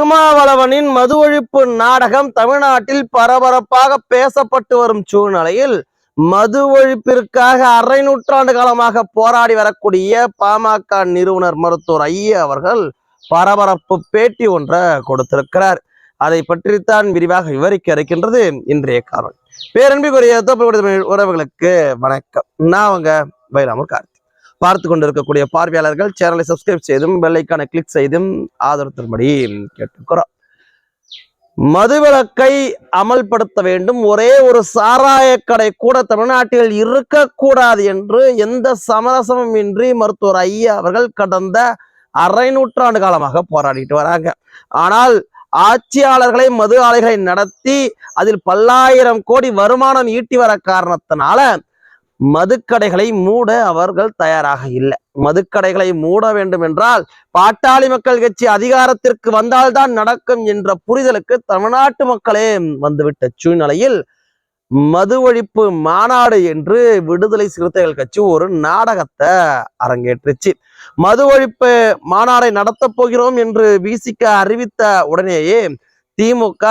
திருமாவளவனின் மது ஒழிப்பு நாடகம் தமிழ்நாட்டில் பரபரப்பாக பேசப்பட்டு வரும் சூழ்நிலையில் மது ஒழிப்பிற்காக அரை நூற்றாண்டு காலமாக போராடி வரக்கூடிய பாமக நிறுவனர் மருத்துவர் ஐயா அவர்கள் பரபரப்பு பேட்டி ஒன்றை கொடுத்திருக்கிறார். அதை பற்றித்தான் விரிவாக விவரிக்க இருக்கின்றது இன்றைய காரணம் பேரன்பிக்குரிய தோப்பு உறவுகளுக்கு வணக்கம். நான் அவங்க பைராமர் கார்த்தி. பார்த்து கொண்டிருக்கக்கூடிய பார்வையாளர்கள் சேனலை சப்ஸ்கிரைப் செய்தும் பெல்லைக்கான கிளிக் செய்தும் ஆதரவு தரும்படி கேட்டுக்கிறோம். மதுவிலக்கை அமல்படுத்த வேண்டும். ஒரே ஒரு சாராய கடை கூட தமிழ்நாட்டில் இருக்கக்கூடாது என்று எந்த சமரசமும் இன்றி மருத்துவர் ஐயா அவர்கள் கடந்த அரை நூற்றாண்டு காலமாக போராடிட்டு வராங்க. ஆனால் ஆட்சியாளர்களை மது ஆலைகளை நடத்தி அதில் பல்லாயிரம் கோடி வருமானம் ஈட்டி வர காரணத்தினால மதுக்கடைகளை மூட அவர்கள் தயாராக இல்லை. மதுக்கடைகளை மூட வேண்டும் என்றால் பாட்டாளி மக்கள் கட்சி அதிகாரத்திற்கு வந்தால்தான் நடக்கும் என்ற புரிதலுக்கு தமிழ்நாட்டு மக்களே வந்துவிட்ட சூழ்நிலையில் மது ஒழிப்பு மாநாடு என்று விடுதலை சிறுத்தைகள் கட்சி ஒரு நாடகத்தை அரங்கேற்றுச்சு. மது ஒழிப்பு மாநாடை நடத்தப் போகிறோம் என்று விசிக அறிவித்த உடனேயே திமுக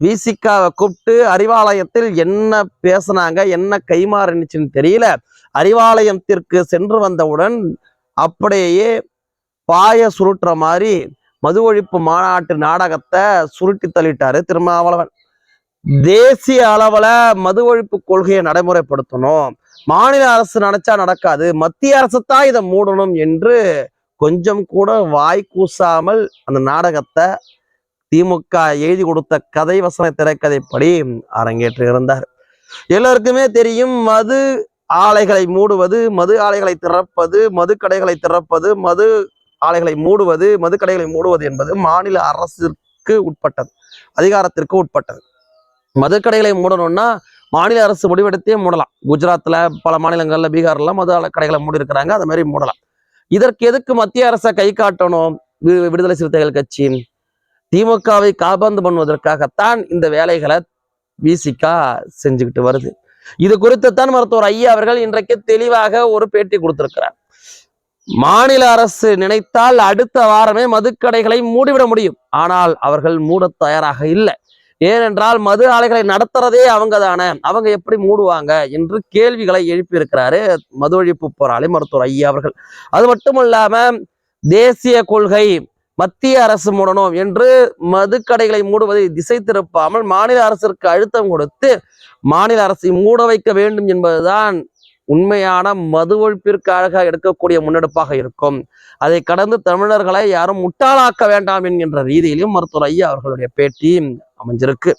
விசிகாவை கூப்பிட்டு அறிவாலயத்தில் என்ன பேசுனாங்க என்ன கைமாறுனுச்சுன்னு தெரியல. அறிவாலயத்திற்கு சென்று வந்தவுடன் அப்படியே பாய சுருட்டுற மாதிரி மது ஒழிப்பு மாநாட்டு நாடகத்தை சுருட்டி தள்ளிட்டாரு திருமாவளவன். தேசிய அளவுல மது ஒழிப்பு கொள்கையை நடைமுறைப்படுத்தணும். மாநில அரசு நினைச்சா நடக்காது. மத்திய அரசு தான் இதை மூடணும் என்று கொஞ்சம் கூட வாய் கூசாமல் அந்த நாடகத்தை திமுக எழுதி கொடுத்த கதை வசன திரைக்கதைப்படி அரங்கேற்று இருந்தார் எல்லாருக்குமே தெரியும் மது ஆலைகளை மூடுவது மது ஆலைகளை திறப்பது மது கடைகளை திறப்பது மது ஆலைகளை மூடுவது மது கடைகளை மூடுவது என்பது மாநில அரசிற்கு உட்பட்டது அதிகாரத்திற்கு உட்பட்டது. மதுக்கடைகளை மூடணும்னா மாநில அரசு முடிவெடுத்தே மூடலாம். குஜராத்தில் பல மாநிலங்களில் பீகார்ல மது ஆலை கடைகளை மூடி இருக்கிறாங்க அது மாதிரி மூடலாம். இதற்கு எதுக்கு மத்திய அரசை கை காட்டணும்? வி- விடுதலை சிறுத்தைகள் கட்சி திமுகவை காபந்து பண்ணுவதற்காகத்தான் இந்த வேலைகளை விசிகா செஞ்சுக்கிட்டு வருது. இது குறித்துத்தான் மருத்துவர் ஐயா அவர்கள் இன்றைக்கு தெளிவாக ஒரு பேட்டி கொடுத்திருக்கிறார். மாநில அரசு நினைத்தால் அடுத்த வாரமே மதுக்கடைகளை மூடிவிட முடியும். ஆனால் அவர்கள் மூட தயாராக இல்லை. ஏனென்றால் மது ஆலைகளை நடத்துறதே அவங்க தானே அவங்க எப்படி மூடுவாங்க என்று கேள்விகளை எழுப்பியிருக்கிறாரு மது ஒழிப்பு போராளி மருத்துவர் ஐயா அவர்கள். அது மட்டும் இல்லாம தேசிய கொள்கை மத்திய அரசு மூடணும் என்று மதுக்கடைகளை மூடுவதை திசை திருப்பாமல் மாநில அரசிற்கு அழுத்தம் கொடுத்து மாநில அரசை மூட வைக்க வேண்டும் என்பதுதான் உண்மையான மது ஒழிப்பிற்காக எடுக்கக்கூடிய முன்னெடுப்பாக இருக்கும். அதை கடந்து தமிழர்களை யாரும் முட்டாளாக்க வேண்டாம் என்கின்ற ரீதியிலும் மருத்துவர் ஐயா அவர்களுடைய பேட்டி அமைஞ்சிருக்கு.